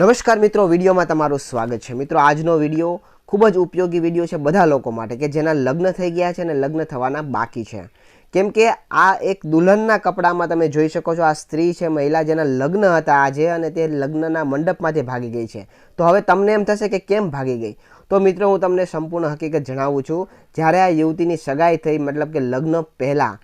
નમસ્કાર મિત્રો, વિડીયોમાં તમારું સ્વાગત છે. મિત્રો, આજનો વીડિયો ખૂબ જ ઉપયોગી વીડિયો છે બધા લોકો માટે કે જેના લગ્ન થઈ ગયા છે અને લગ્ન થવાના બાકી છે. કેમ કે આ એક દુલ્હનના કપડામાં તમે જોઈ શકો છો, આ સ્ત્રી છે, મહિલા જેના લગ્ન હતા આજે અને તે લગ્નના મંડપમાંથી ભાગી ગઈ છે. તો હવે તમને એમ થશે કે કેમ ભાગી ગઈ? તો મિત્રો, હું તમને સંપૂર્ણ હકીકત જણાવું છું. જ્યારે આ યુવતીની સગાઈ થઈ, મતલબ કે લગ્ન પહેલાં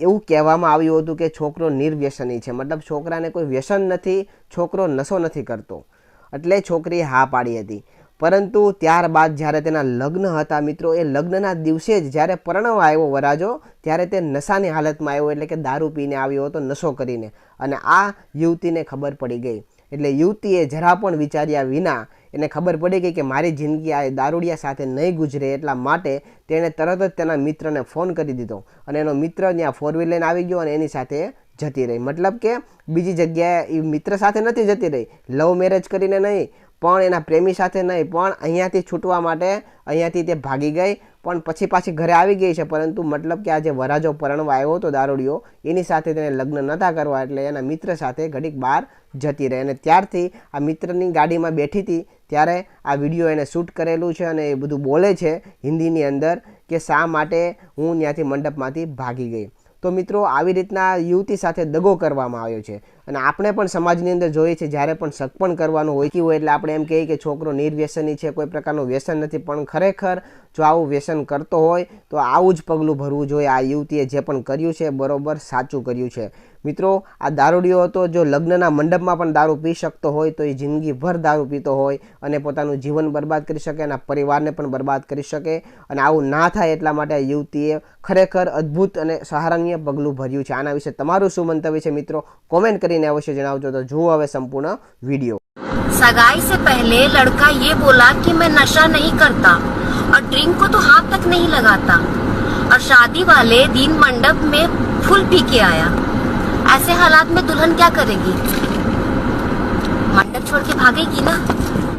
એવું કહેવામાં આવ્યું હતું કે છોકરો નિર્વ્યસની છે. મતલબ છોકરાને કોઈ વ્યસન નથી, છોકરો નશો નથી કરતો. એટલે છોકરીએ હા પાડી હતી. પરંતુ ત્યારબાદ જ્યારે તેના લગ્ન હતા મિત્રો, એ લગ્નના દિવસે જ જ્યારે પરણવ આવ્યો વરાજો, ત્યારે તે નશાની હાલતમાં આવ્યો એટલે કે દારૂ પીને આવ્યો હતો, નશો કરીને. અને આ યુવતીને ખબર પડી ગઈ. એટલે યુવતીએ જરા પણ વિચાર્યા વિના એને ખબર પડી ગઈ કે મારી જિંદગી આ દારૂડિયા સાથે નહીં ગુજરે એટલા માટે તેણે તરત જ તેના મિત્રને ફોન કરી દીધો. અને એનો મિત્ર ત્યાં ફોર વ્હીલ લઈને આવી ગયો અને એની સાથે જતી રહી. મતલબ કે બીજી જગ્યાએ એ મિત્ર સાથે નથી જતી રહી. લવ મેરેજ કરીને નહીં, પણ એના પ્રેમી સાથે નહીં, પણ અહીંયાથી છૂટવા માટે અહીંયાથી તે ભાગી ગઈ. પણ પછી પાછી ઘરે આવી ગઈ છે, પરંતુ મતલબ કે આ જે વરાજો પરણવા આવ્યો હતો દારૂડિયો. એની સાથે તેને લગ્ન નહોતા કરવા એટલે એના મિત્ર સાથે ઘડીક બહાર જતી રહી અને ત્યારથી આ મિત્રની ગાડીમાં બેઠી હતી. ત્યારે આ વીડિયો એને શૂટ કરેલું છે અને એ બધું બોલે છે હિન્દીની અંદર કે શા માટે હું ત્યાંથી મંડપમાંથી ભાગી ગઈ. તો મિત્રો, આવી રીતના યુવતી સાથે દગો કરવામાં આવ્યો છે. અને આપણે પણ સમાજની અંદર જોઈએ છીએ, જ્યારે પણ સગપણ કરવાનું હોય હોય એટલે આપણે એમ કહીએ કે છોકરો નિર્વ્યસની છે, કોઈ પ્રકારનું વ્યસન નથી, પણ ખરેખર જો આવું વ્યસન કરતો હોય, તો આવું જ પગલું ભરવું જોઈએ આ યુવતીએ જે પણ કર્યું છે, બરોબર સાચું કર્યું છે. મિત્રો, આ દારૂડિયો હતો, જો લગ્નના મંડપમાં પણ દારૂ પી શકતો હોય, તો એ જિંદગીભર દારૂ પીતો હોય અને પોતાનું જીવન બરબાદ કરી શકે અને પરિવારને પણ બરબાદ કરી શકે અને આવું ના થાય એટલા માટે આ યુવતીએ ખરેખર અદ્ભુત અને સહારણીય પગલું ભર્યું છે. આના વિશે તમારું શું મંતવ્ય છે મિત્રો? કોમેન્ટ કરીને અવશ્ય જણાવજો તો જુઓ હવે સંપૂર્ણ વિડીયો सगाई से पहले लड़का ये बोला कि मैं नशा नहीं करता और ड्रिंक को तो हाथ तक नहीं लगाता और शादी वाले दिन मंडप में फुल पी के आया ऐसे हालात में दुल्हन क्या करेगी मंडप छोड़ के भागेगी ना